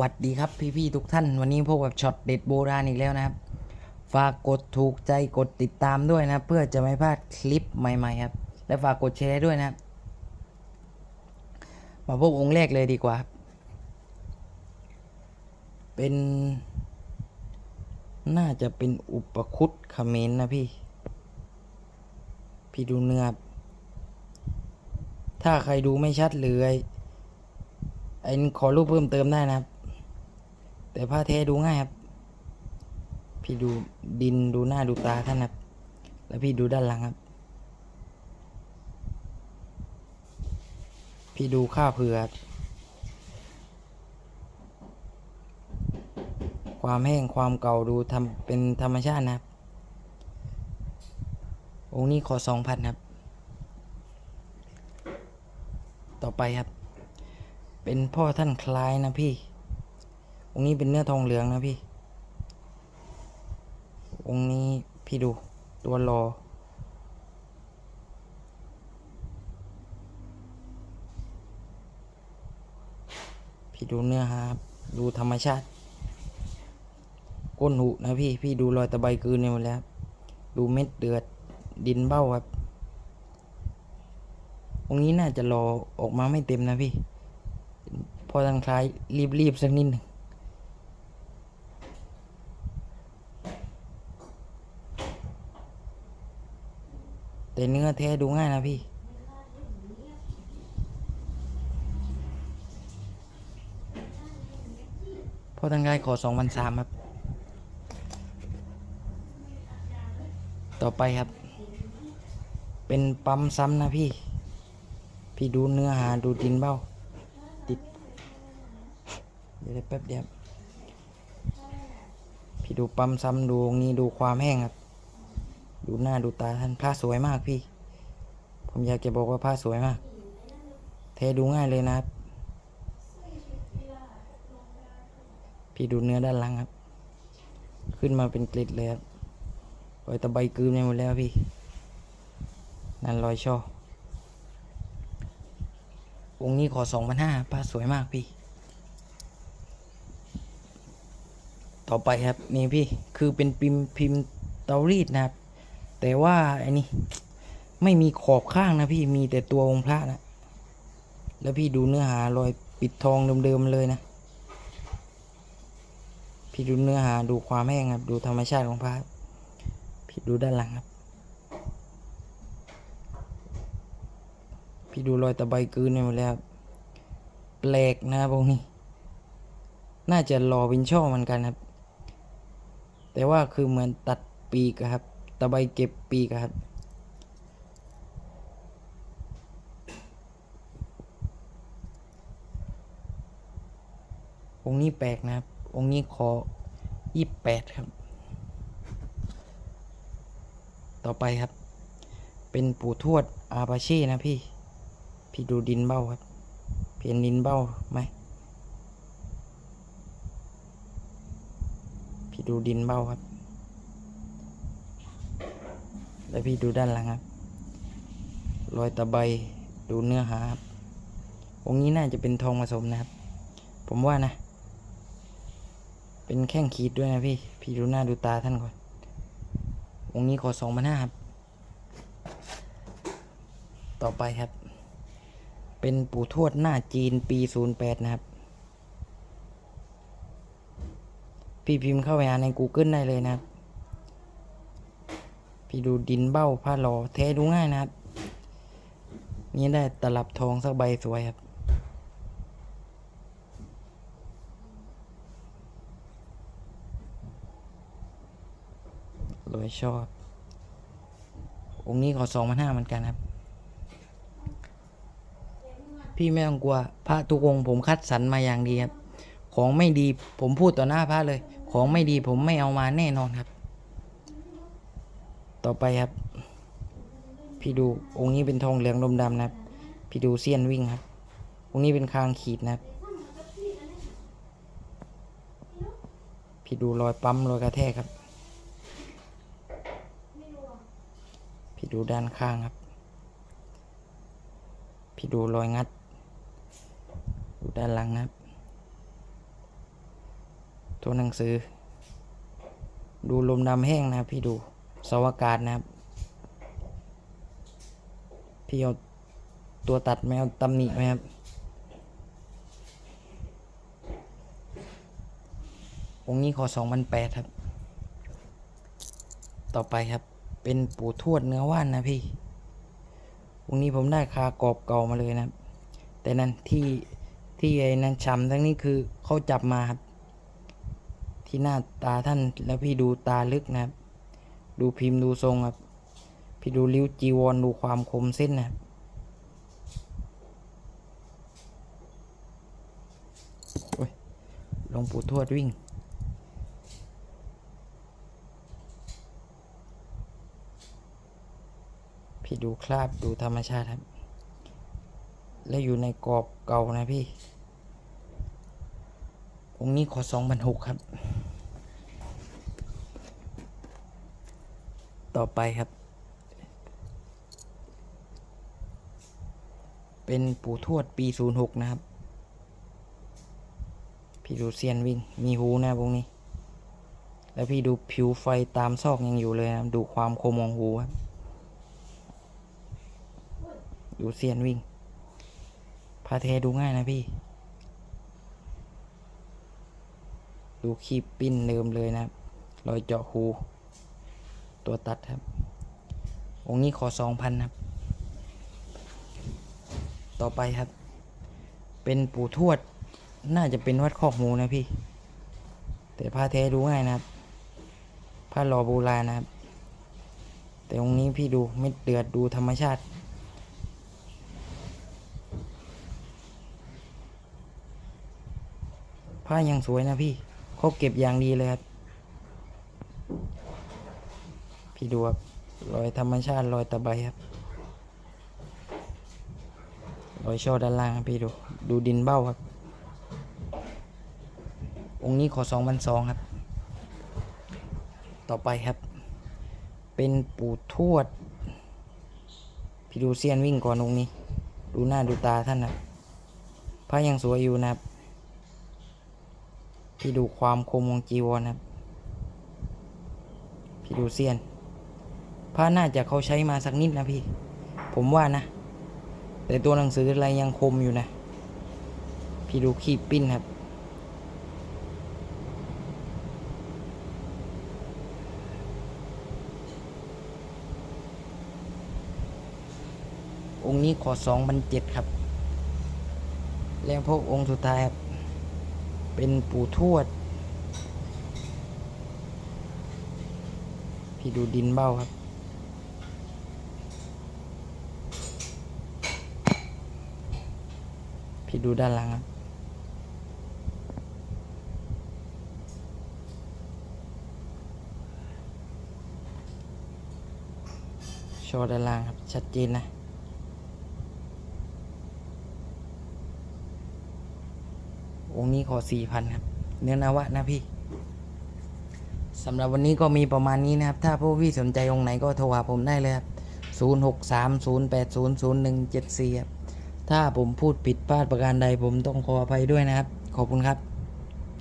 วัสดีครับพี่ๆทุกท่าน วันนี้พบกับช็อตเด็ดโบราณอีกแล้วนะครับ ฝากกดถูกใจกดติดตามด้วยนะ เพื่อจะไม่พลาดคลิปใหม่ๆครับ และฝากกดแชร์ด้วยนะครับ มาพบองค์แรกเลยดีกว่า เป็น น่าจะเป็นอุปคุตเขมรนะพี่ พี่ดูเนื้อถ้าใครดูไม่ชัดเลยไอ้นี่ขอรูปเพิ่มเติมได้นะครับ แต่ผ้าแท้ดูง่ายครับ พี่ดูดินดูหน้าดูตาท่านครับ แล้วพี่ดูด้านหลังครับ พี่ดูข้าเผือกความแห้งความเก่าดูทำเป็นธรรมชาตินะครับ องค์นี้ขอสองพันครับ ต่อไปครับ เป็นพ่อท่านคล้ายนะพี่ องค์นี้เป็นเนื้อทองเหลืองนะพี่ องค์นี้พี่ดูตัวรอ พี่ดูเนื้อหาครับดูธรรมชาติ ก้นหุนะพี่ พี่ดูรอยตะไบกืนเนี่ยหมดแล้ว ดูเม็ดเดือดดินเบ้าครับองนี้น่าจะรอออกมาไม่เต็มนะพี่ พอทางคล้ายรีบๆสักนิดหนึ่ง แต่เนื้อแท้ดูง่ายนะพี่ พอทางคล้ายขอสองพันสามครับ ต่อไปครับ เป็นปั๊มซ้ำนะพี่ พี่ดูเนื้อหาดูดินเบ้า ติด เดี๋ยวแป๊บเดียวพี่ดูปั๊มซ้ำดูงนี้ดูความแห้งครับ ดูหน้าดูตาท่านผ้าสวยมากพี่ ผมอยากจะบอกว่าผ้าสวยมาก เทดูง่ายเลยนะครับ พี่ดูเนื้อด้านหลังครับ ขึ้นมาเป็นเกล็ดเลยครับรอยตะไบกลืนไปหมดแล้วพี่ นั่นรอยช่อองค์นี้ขอสองพันห้าผ้าสวยมากพี่ ต่อไปครับนี่พี่คือเป็นพิมพ์พิมพ์เตารีดนะครับ แต่ว่าไอ้นี่ไม่มีขอบข้างนะพี่มีแต่ตัวองค์พระนะแล้วพี่ดูเนื้อหารอยปิดทองเดิมๆเลยนะ พี่ดูเนื้อหาดูความแห้งครับ ดูธรรมชาติของพระพี่ดูด้านหลังครับ พี่ดูรอยตะไบกืนไปหมดแล้วแปลกนะพวกนี้ น่าจะรอเป็นช่อเหมือนกันครับ แต่ว่าคือเหมือนตัดปีกครับ ตะไบเก็บปีกครับ องค์นี้แปลกนะครับ องค์นี้ขอยี่แปดครับ ต่อไปครับ เป็นปู่ทวดอาปาช่นะพี่ พี่ดูดินเบ้าครับ เพียนดินเบ้าไหม พี่ดูดินเบ้าครับ แล้วพี่ดูด้านหลังครับ รอยตะไบดูเนื้อหาครับองค์นี้น่าจะเป็นทองผสมนะครับ ผมว่านะ เป็นแข้งขีดด้วยนะพี่ พี่ดูหน้าดูตาท่านก่อน องค์นี้ขอสองพันห้าครับ ต่อไปครับ เป็นปู่ทวดหน้าจีนปี08นะครับ พี่พิมพ์เข้าไปหาใน Google ได้เลยนะครับ พี่ดูดินเบ้าผ้าหลอแท้ดูง่ายนะครับ นี่ได้ตลับทองสักใบสวยครับ รวยชอบ องค์นี้ขอสองพันห้าเหมือนกันครับ พี่ไม่ต้องกลัว พระทุกองค์ผมคัดสรรมาอย่างดีครับ ของไม่ดีผมพูดต่อหน้าพระเลย ของไม่ดีผมไม่เอามาแน่นอนครับ ต่อไปครับ พี่ดูองค์นี้เป็นทองเหลืองดมดำนะครับ พี่ดูเซียนวิ่งครับ องค์นี้เป็นคางขีดนะครับ พี่ดูรอยปั๊มรอยกระแทกครับ พี่ดูด้านข้างครับ พี่ดูรอยงัด ดูด้านหลังนะครับ ตัวหนังสือ ดูลมดำแห้งนะครับพี่ดู สวากาศนะครับ พี่เอาตัวตัดแมวตำหนิไหมครับ องค์นี้ขอสองพันแปดครับ ต่อไปครับ เป็นปู่ทวดเนื้อว่านนะพี่ องค์นี้ผมได้คากรอบเก่ามาเลยนะครับ แต่นั้นที่ที่ไอ้นั้นช้ำทั้งนี้คือเขาจับมาครับ ที่หน้าตาท่านแล้วพี่ดูตาลึกนะครับ ดูพิมพ์ดูทรงครับ พี่ดูริ้วจีวรดูความคมเส้นนะครับหลวงปู่ทวดวิ่ง พี่ดูคราบดูธรรมชาติครับ และอยู่ในกรอบเก่านะพี่องค์นี้ขอสองพันหกครับ ต่อไปครับ เป็นปู่ทวดปีศูนย์หกนะครับ พี่ดูเซียนวิ่ง มีหูนะครับองนี้ แล้วพี่ดูผิวไฟตามซอกยังอยู่เลยนะดูความคมของหูครับ ดูเซียนวิ่ง พาเทดูง่ายนะพี่ ดูคีบปิ้นเดิมเลยนะครับรอยเจาะหู ตัวตัดครับ องค์นี้ขอสองพันครับ ต่อไปครับ เป็นปู่ทวด น่าจะเป็นวัดคอกหมูนะพี่ แต่ผ้าแท้ดูง่ายนะครับ ผ้าหล่อโบราณนะครับ แต่องค์นี้พี่ดูเม็ดเดือดดูธรรมชาติผ้ายังสวยนะพี่เขาเก็บอย่างดีเลยครับ พี่ดูครับรอยธรรมชาติรอยตะไบครับรอยช่อด้านล่างครับพี่ดูดูดินเบ้าครับ องค์นี้ขอสองพันสองครับ ต่อไปครับ เป็นปู่ทวด พี่ดูเซียนวิ่งก่อนองค์นี้ ดูหน้าดูตาท่านนะพระยังสวยอยู่นะครับพี่ดูความคมของจีวรนะครับ พี่ดูเซียน ผ้าน่าจะเขาใช้มาสักนิดนะพี่ ผมว่านะ แต่ตัวหนังสืออะไรยังคมอยู่นะ พี่ดูขีปิ้นครับ องค์นี้ขอสองพันเจ็ดครับ แล้วพวกองค์สุดท้ายครับ เป็นปู่ทวด พี่ดูดินเบ้าครับ พี่ดูด้านหลังครับโชว์ด้านล่างครับ ชัดเจนนะองค์นี้ขอสี่พันครับ เนื้อนวะนะพี่สำหรับวันนี้ก็มีประมาณนี้นะครับ ถ้าพวกพี่สนใจองค์ไหนก็โทรหาผมได้เลยครับ 0 6 3 0 8 0 0 1 7 4ครับ ถ้าผมพูดผิดพลาดประการใดผมต้องขออภัยด้วยนะครับ ขอบคุณครับ